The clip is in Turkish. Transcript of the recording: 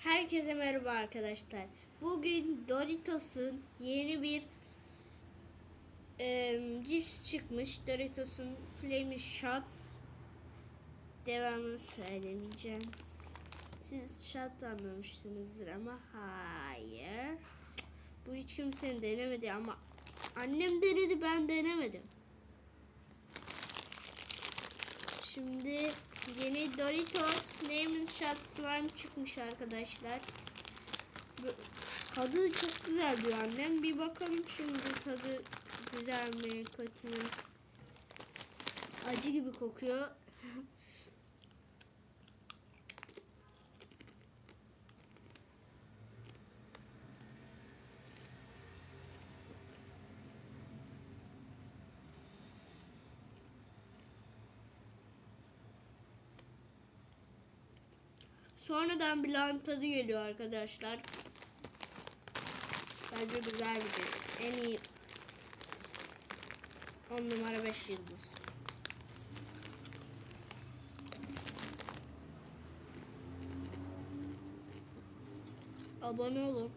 Herkese merhaba arkadaşlar. Bugün Doritos'un yeni bir e, cips çıkmış. Doritos'un Flaming Shots. Devamını söylemeyeceğim. Siz shot anlamışsınızdır ama hayır. Bu hiç kimsenin denemedi ama annem denedi ben denemedim. Şimdi yeni Doritos Lemon Shot Slime çıkmış arkadaşlar. Tadı çok güzel diyor annem. Bir bakalım şimdi tadı güzel mi kötü mü? Acı gibi kokuyor. Sonradan bir lan tadı geliyor arkadaşlar. Bence güzel bir cips. En iyi 10 numara 5 yıldız. Abone olun.